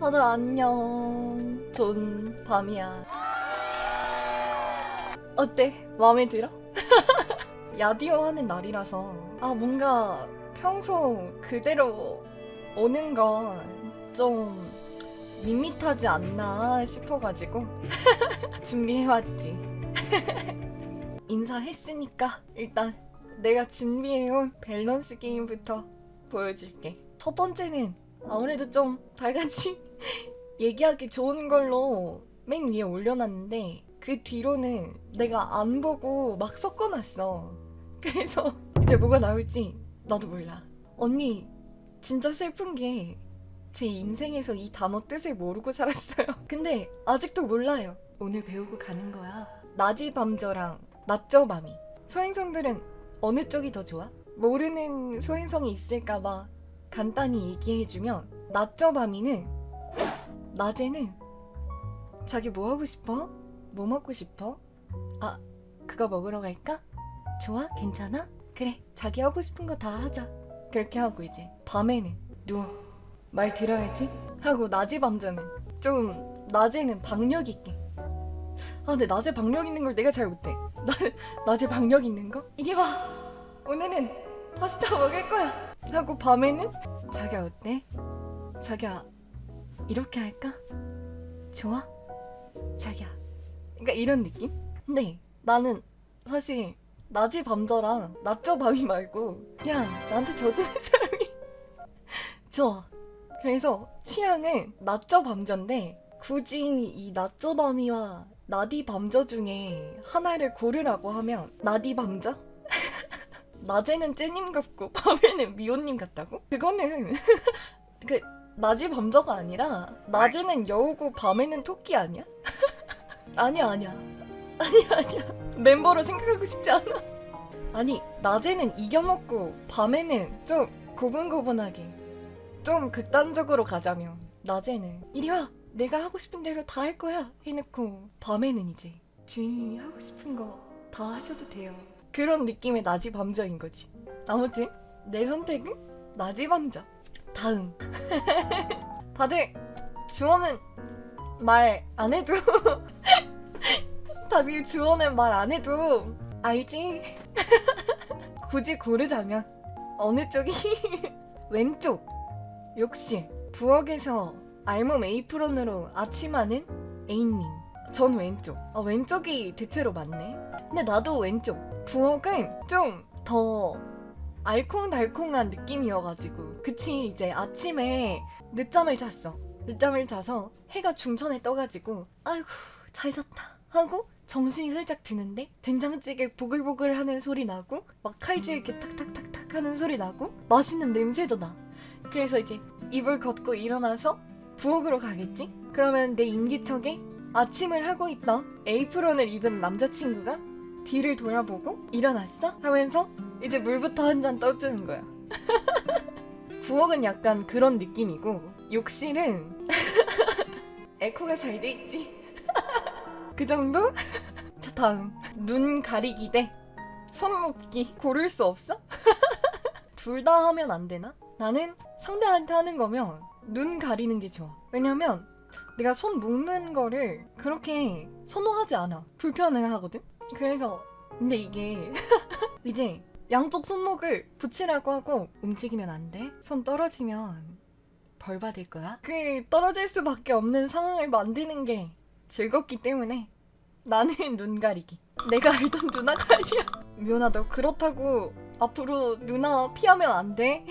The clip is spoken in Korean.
다들 안녕. 존 밤이야. 어때? 마음에 들어? 야디오 하는 날이라서 아 뭔가 평소 그대로 오는 건 좀 밋밋하지 않나 싶어가지고 준비해왔지. 인사했으니까 일단 내가 준비해온 밸런스 게임부터 보여줄게. 첫 번째는 아무래도 좀 달같이 얘기하기 좋은 걸로 맨 위에 올려놨는데 그 뒤로는 내가 안 보고 막 섞어놨어. 그래서 이제 뭐가 나올지 나도 몰라. 언니 진짜 슬픈 게 제 인생에서 이 단어 뜻을 모르고 살았어요. 근데 아직도 몰라요. 오늘 배우고 가는 거야. 낮이 밤저랑 낮저 밤이. 소행성들은 어느 쪽이 더 좋아? 모르는 소행성이 있을까봐 간단히 얘기해주면 낮저 밤이는 낮에는 자기 뭐 하고 싶어? 뭐 먹고 싶어? 아 그거 먹으러 갈까? 좋아? 괜찮아? 그래 자기 하고 싶은 거 다 하자 그렇게 하고 이제 밤에는 누워 말 들어야지 하고 낮이 밤저는 좀 낮에는 박력 있게 아 근데 낮에 박력 있는 걸 내가 잘 못해 나, 낮에 박력 있는 거? 이리 와 오늘은 파스타 먹을 거야 하고 밤에는 자기야 어때? 자기야 이렇게 할까? 좋아? 자기야 그러니까 이런 느낌? 근데 나는 사실 낮이 밤저랑 낮저 밤이 말고 그냥 나한테 져주는 사람이 좋아 그래서 취향은 낮저 밤저인데 굳이 이 낮저 밤이와 낮이 밤저 중에 하나를 고르라고 하면 낮이 밤저? 낮에는 쟤님 같고 밤에는 미호님 같다고? 그거는 그 낮이 밤저가 아니라 낮에는 여우고 밤에는 토끼 아니야? 아니야 아니야 아니야 아니야 멤버로 생각하고 싶지 않아 아니 낮에는 이겨먹고 밤에는 좀 고분고분하게 좀 극단적으로 가자면 낮에는 이리 와 내가 하고 싶은 대로 다 할 거야 해놓고 밤에는 이제 주인님이 하고 싶은 거 다 하셔도 돼요 그런 느낌의 낮이 밤저인 거지. 아무튼 내 선택은 낮이 밤저 다음. 다들 주원은 말 안 해도 다들 주원은 말 안 해도 알지? 굳이 고르자면 어느 쪽이? 왼쪽. 역시 부엌에서 알몸 에이프론으로 아침하는 애인님 전 왼쪽. 아 왼쪽이 대체로 맞네. 근데 나도 왼쪽. 부엌은 좀 더 알콩달콩한 느낌이어가지고 그치 이제 아침에 늦잠을 잤어. 늦잠을 자서 해가 중천에 떠가지고 아이고 잘 잤다 하고 정신이 살짝 드는데 된장찌개 보글보글 하는 소리 나고 막 칼질 이렇게 탁탁탁탁 하는 소리 나고 맛있는 냄새도 나. 그래서 이제 이불 걷고 일어나서 부엌으로 가겠지? 그러면 내 인기척에 아침을 하고 있던 에이프론을 입은 남자친구가 뒤를 돌아보고 일어났어? 하면서 이제 물부터 한 잔 떠주는 거야 부엌은 약간 그런 느낌이고 욕실은 에코가 잘 돼 있지 그 정도? 자 다음 눈 가리기 대 손목기 고를 수 없어? 둘 다 하면 안 되나? 나는 상대한테 하는 거면 눈 가리는 게 좋아 왜냐면 내가 손 묶는 거를 그렇게 선호하지 않아 불편해 하거든 그래서 근데 이게 이제 양쪽 손목을 붙이라고 하고 움직이면 안 돼. 손 떨어지면 벌 받을 거야. 그 떨어질 수밖에 없는 상황을 만드는 게 즐겁기 때문에 나는 눈 가리기. 내가 알던 누나가 아니야. 미연아 너 그렇다고 앞으로 누나 피하면 안 돼.